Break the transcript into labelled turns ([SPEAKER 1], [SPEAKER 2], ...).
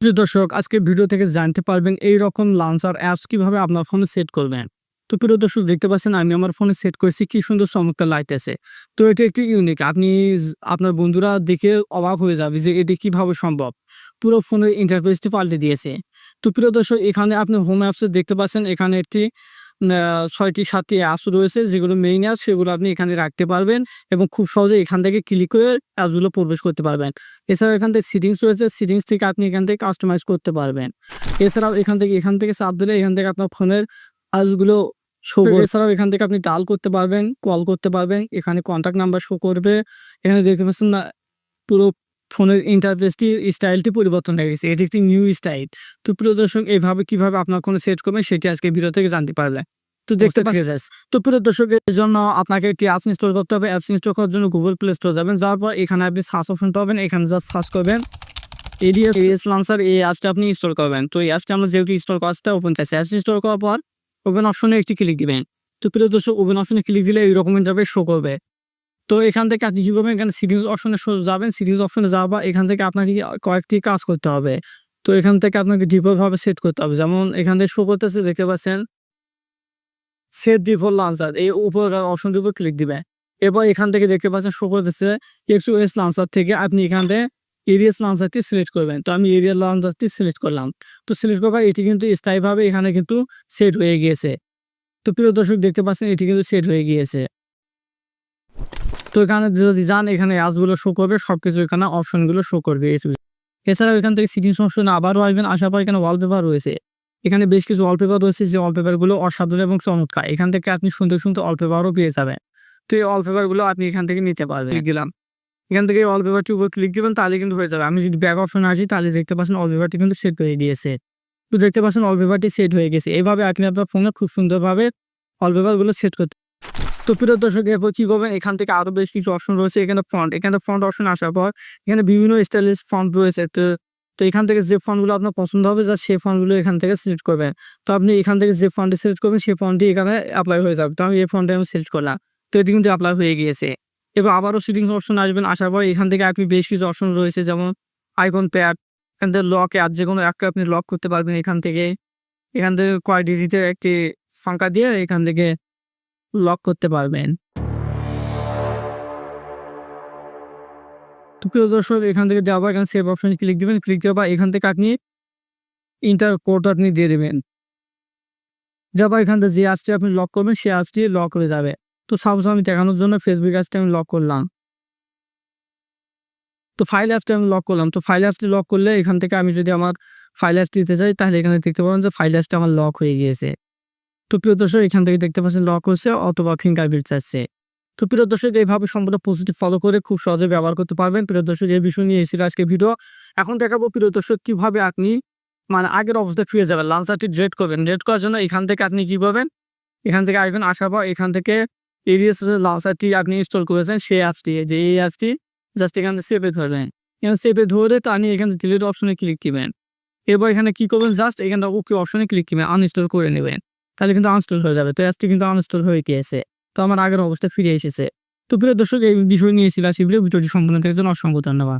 [SPEAKER 1] প্রিয় দর্শক, আজকে ভিডিও থেকে জানতে পারবেন এই রকম লাঞ্চার অ্যাপস কীভাবে আপনার ফোনে সেট করবেন। তো প্রিয় দর্শক, দেখতে পাচ্ছেন আমি আমার ফোনে সেট করেছি, কি সুন্দর চমৎকার লাইট আছে। তো এটি একটি ইউনিক আপনি আপনার বন্ধুরা দেখে অবাক হয়ে যাবে যে এটি কীভাবে সম্ভব। পুরো ফোনের ইন্টারফেসটি পাল্টে দিয়েছে। তো প্রিয় দর্শক, এখানে আপনি হোম অ্যাপসে দেখতে পাচ্ছেন, এখানে একটি ছয়টি সাতটি অ্যাপস রয়েছে যেগুলো মেইন অ্যাপস সেগুলো আপনি এখানে রাখতে পারবেন এবং খুব সহজে এখান থেকে ক্লিক করে অ্যাপসগুলো প্রবেশ করতে পারবেন। এছাড়াও এখান থেকে সিটিংস রয়েছে সিটিংস থেকে আপনি এখান থেকে কাস্টমাইজ করতে পারবেন। এছাড়াও এখান থেকে এখান থেকে চাপ দিলে এখান থেকে আপনার ফোনের আজগুলো শো এছাড়াও এখান থেকে আপনি ডাল করতে পারবেন কল করতে পারবেন এখানে কন্ট্যাক্ট নাম্বার শো করবে। এখানে দেখতে পাচ্ছেন না পুরো ফোনের ইন্টারফেসটি স্টাইলটি পরিবর্তন হয়ে গেছে। এটি একটি নিউ স্টাইল তো প্রিয় দর্শক এইভাবে কীভাবে আপনার ফোনে সেট করবেন সেটি আজকে ভিডিও থেকে জানতে পারবেন তো দেখতে পাচ্ছেন তো প্রিয় দর্শকের জন্য আপনাকে একটি অ্যাপস ইনস্টল করতে হবে। অ্যাপস ইনস্টল করার জন্য গুগল প্লে স্টোর যাবেন। যাওয়ার পর এখানে আপনি সার্চ অপশন পাবেন। এখানে জাস্ট সার্চ করবেন। এডিএস এডিএস লান্সার এই অ্যাপসটা আপনি ইনস্টল করবেন। তো এই অ্যাপসটা আমরা যেহেতু ইনস্টল করা আসতে ওপেন আছে অ্যাপস ইনস্টল করার পর ওপেন অপশনে একটি ক্লিক দিবেন। তো প্রিয় দর্শক ওপেন অপশনে ক্লিক দিলে এইরকম ইন্টারফেস শো করবে। তো এখান থেকে আপনি কী করবেন এখানে সিরিজ অপশনে যাবেন? সিরিজ অপশনে যাওয়া এখান থেকে আপনাকে কয়েকটি কাজ করতে হবে। তো এখান থেকে আপনাকে ডিফল্টভাবে সেট করতে হবে। যেমন এখান থেকে শো করতেছে, দেখতে পাচ্ছেন? সেট ডিফল্ট লান্সার এই উপর অপশনটির উপর ক্লিক দিবে। এরপর এখান থেকে দেখতে পাচ্ছেন শো করতেছে এক্সু এস লান্সার থেকে আপনি এখান থেকে এরিয়াস লান্সারটি সিলেক্ট করবেন। তো আমি এরিয়া লান্সারটি সিলেক্ট করলাম। তো সিলেক্ট করবার এটি কিন্তু স্থায়ীভাবে এখানে কিন্তু সেট হয়ে গিয়েছে। তো প্রিয় দর্শক, দেখতে পাচ্ছেন এটি কিন্তু সেট হয়ে গিয়েছে। তো এখানে যদি যান এখানে অ্যাপসগুলো শো করবে সব কিছু এখানে অপশনগুলো শো করবে এই। এছাড়াও এখান থেকে সিটিংস অপশন আবারও আসবেন আসার পর এখানে ওয়ালপেপার রয়েছে। এখানে বেশ কিছু ওয়ালপেপার রয়েছে যে ওয়ালপেপারগুলো অসাধারণ এবং চমৎকার। এখান থেকে আপনি সুন্দর সুন্দর ওয়ালপেপারও পেয়ে যাবেন। তো এই ওয়ালপেপারগুলো আপনি এখান থেকে নিতে পারবেন। দিলাম। এখান থেকে ওয়ালপেপারটির উপর ক্লিক দিবেন তাহলে কিন্তু হয়ে যাবে। আমি যদি ব্যাক অপশন আসি তাহলে দেখতে পাচ্ছেন ওয়ালপেপারটি কিন্তু সেট হয়ে গিয়েছে। তো দেখতে পাচ্ছেন ওয়ালপেপারটি সেট হয়ে গেছে। এইভাবে আপনি আপনার ফোনে খুব সুন্দরভাবে ওয়ালপেপারগুলো সেট করতে তো প্রিয় দর্শক, এরপর কী করবেন এখান থেকে আরও বেশ কিছু অপশন রয়েছে। এখানে ফন্ট এখানে ফন্ট অপশন আসার পর এখানে বিভিন্ন স্টাইলিশ ফন্ট রয়েছে। তো তো এখান থেকে যে ফন্টগুলো আপনার পছন্দ হবে যা সেই ফন্টগুলো এখান থেকে সিলেক্ট করবেন। তো আপনি এখান থেকে যে ফন্টটি সিলেক্ট করবেন, সেই ফন্টটি এখানে অ্যাপ্লাই হয়ে যাবে। তো আমি এই ফন্টে আমি সিলেক্ট করলাম। তো এটি কিন্তু অ্যাপ্লাই হয়ে গিয়েছে। এবার আবারও সিটিংস অপশন আসবেন আসার পর এখান থেকে আপনি বেশ কিছু অপশন রয়েছে, যেমন আইকন প্যাড এখান থেকে লক আর যে কোনো একটা আপনি লক করতে পারবেন এখান থেকে। এখান থেকে কয় ডিজিটের একটি ফাঁকা দিয়ে এখান থেকে লক করতে পারবেন। প্রিয় দর্শক, এখান থেকে যাওয়ার এখানে সেভ অপশন ক্লিক দিবেন। ক্লিক দেওয়া এখান থেকে আপনি ইন্টার কোড আপনি দিয়ে দেবেন। যাবার এখান থেকে যে অ্যাপসটি আপনি লক করবেন, সেই অ্যাপসটি লক হয়ে যাবে। তো সাপোজ আমি দেখানোর জন্য ফেসবুক অ্যাপসটি আমি লক করলাম। তো ফাইল অ্যাপসটি আমি লক করলাম। তো ফাইল অ্যাপসটি লক করলে এখান থেকে আমি যদি আমার ফাইল অ্যাপসটি দিতে চাই, তাহলে এখানে দেখতে পাবেন যে ফাইল অ্যাপসটি আমার লক হয়ে গিয়েছে। তো প্রিয় দর্শক, এখান থেকে দেখতে পাচ্ছেন লক হচ্ছে অথবা ফিঙ্গার ফিঙ্গারপ্রিন্ট চাচ্ছে। তো প্রিয় দর্শক, এইভাবে সম্পূর্ণ পজিটিভ ফলো করে খুব সহজে ব্যবহার করতে পারবেন। প্রিয় দর্শক, এই বিষয় নিয়ে এসেছিল আজকে ভিডিও এখন দেখাবো প্রিয় দর্শক, কীভাবে আপনি মানে আগের অবস্থায় ফিরে যাবেন। লাঞ্চারটি ড্রেড করবেন। ড্রেড করার জন্য এখান থেকে আপনি কি পাবেন? এখান থেকে আইকন আসার পর এখান থেকে এরিয়াস লাঞ্চারটি আপনি ইনস্টল করেছেন সেই অ্যাপসটি যে এই অ্যাপসটি জাস্ট এখানে সেভে ধরবেন এখানে সেভে ধরে তো আপনি এখানে ডিলিট অপশনে ক্লিক দিবেন। এবার এখানে কি করবেন? জাস্ট এখানে ওকে অপশনে ক্লিক দিবেন। আনইনস্টল করে নেবেন। তাহলে কিন্তু আনস্টল হয়ে যাবে। তো অ্যাপসটি কিন্তু আনস্টল হয়ে গিয়েছে। তো আমার আগের অবস্থা ফিরে এসেছে। তো প্রিয় দর্শক, এই বিষয় নিয়েছিল আসি ভিডিওটি সম্পূর্ণ থেকে জন্য অসংখ্য ধন্যবাদ।